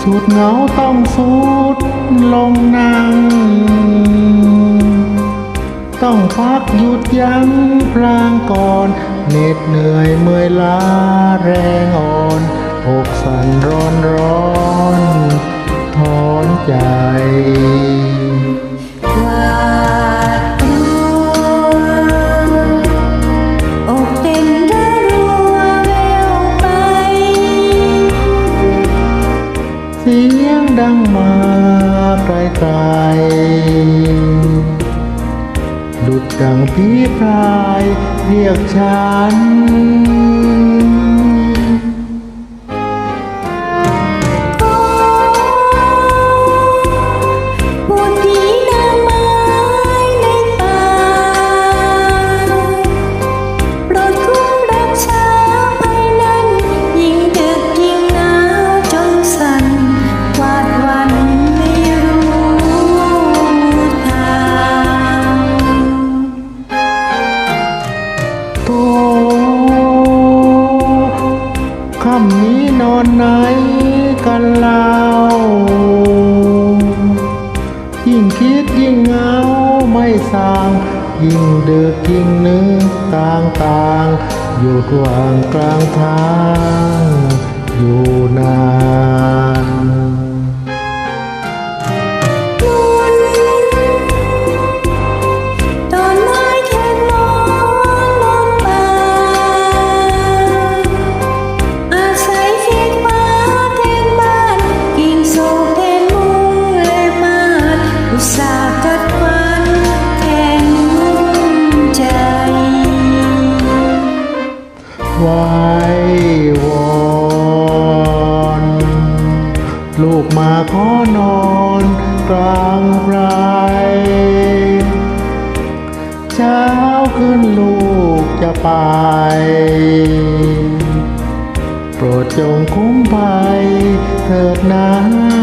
สุดเหงาต้องสุดลงนั่ง ต้องพักหยุดยั้งพลางก่อนเหน็ดเหนื่อยเมื่อยล้าแรงอ่อนอกสั่นร้อนร้อนถอนใจ เสียงดังมาไกลไกลดุดดังผีพรายเรียกฉัน ค่ำนี้นอนไหนกันเล่ายิ่งคิดยิ่งเหงาไม่สาง ยิ่งเดือกยิ่งนึกต่างต่างๆอยู่ระหว่างกลางทาง อยู่นาน ไว้วอนลูกมาขอนอนกลางไรเช้าขึ้นลูกจะไป โปรดจงคุ้มภัยเถิดนะ